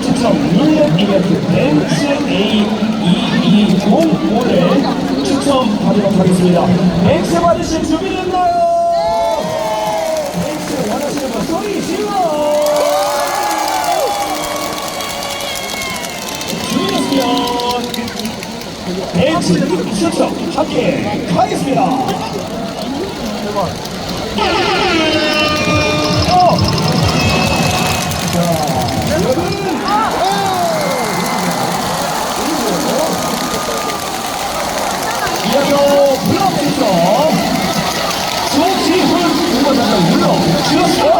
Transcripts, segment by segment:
추첨 룰렛 이벤트 벤츠 A2205를 추첨하도록 하겠습니다. 벤츠 받으실 준비됐나요? 벤츠 원하시는 분 소리 질러! 준비됐으면 벤츠 추첨 함께 가겠습니다. 이어서 불러주시죠. 조지훈 후보자를 불러주셨어요.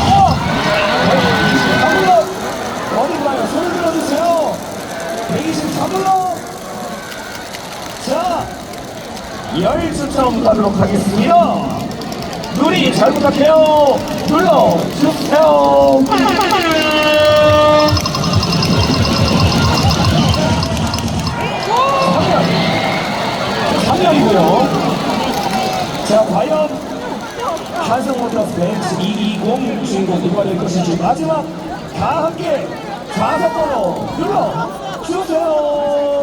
어! 124불러! 어딘가요? 손 들어주세요. 124불러! 자, 열 추첨 가도록 하겠습니다. 누리 잘 부탁해요. 눌러주세요. 한성모터스 벤츠 220 주인공 누가 될 것인지 마지막 다 함께 좌석 번호 눌러 주세요.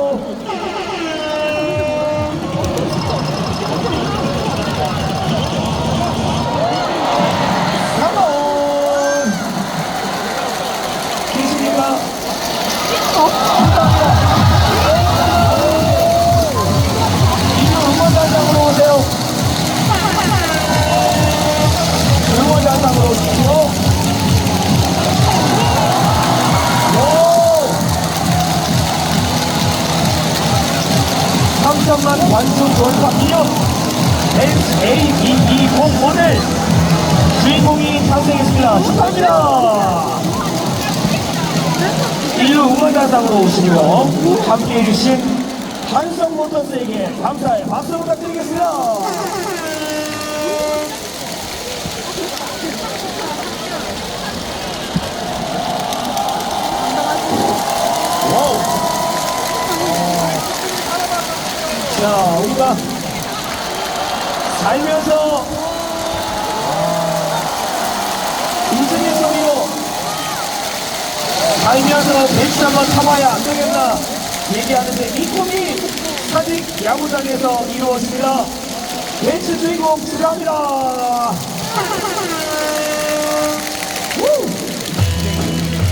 응원단장으로 오십시오. 오! 3천만 관중 돌파 기념 A220 오늘 주인공이 탄생했습니다. 축하합니다. 인류 응원단장으로 오시고요. 함께 해주신 한성모터스에게 감사의 박수 부탁드리겠습니다. 와우. 자, 우리가 살면서 인생의 소리로 살면서 벤츠 한번 타봐야 안 되겠나 얘기하는데 이 꿈이 사직 야구장에서 이루어집니다. 벤츠 주인공 축하합니다. 우!